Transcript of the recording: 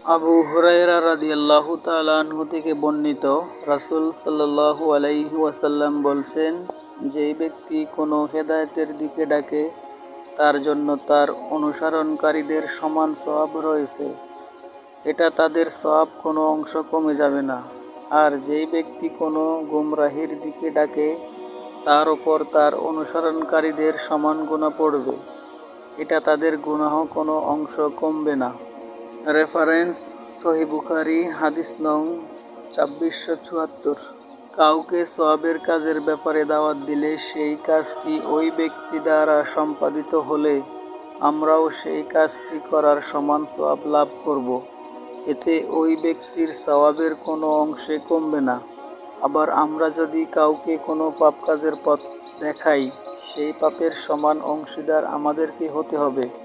আবু হুরায়রা রাদিয়াল্লাহু তাআলা আনহু থেকে বর্ণিত রাসূল সাল্লাল্লাহু আলাইহি ওয়াসাল্লাম বলছেন, যেই ব্যক্তি কোনো হেদায়েতের দিকে ডাকে, তার জন্য তার অনুসরণকারীদের সমান সওয়াব রয়েছে। এটা তাদের সওয়াব কোনো অংশ কমে যাবে না। আর যেই ব্যক্তি কোনো গুমরাহির দিকে ডাকে, তার ওপর তার অনুসরণকারীদের সমান গুণা পড়বে। এটা তাদের গুনাহ কোনো অংশ কমবে না। রেফারেন্স, সহি বুখারি, হাদিস নং ছাব্বিশশো চুয়াত্তর। কাউকে সওয়াবের কাজের ব্যাপারে দাওয়াত দিলে সেই কাজটি ওই ব্যক্তি দ্বারা সম্পাদিত হলে আমরাও সেই কাজটি করার সমান সওয়াব লাভ করব। এতে ওই ব্যক্তির সওয়াবের কোনো অংশে কমবে না। আবার আমরা যদি কাউকে কোনো পাপ কাজের পথ দেখাই, সেই পাপের সমান অংশীদার আমাদেরকে হতে হবে।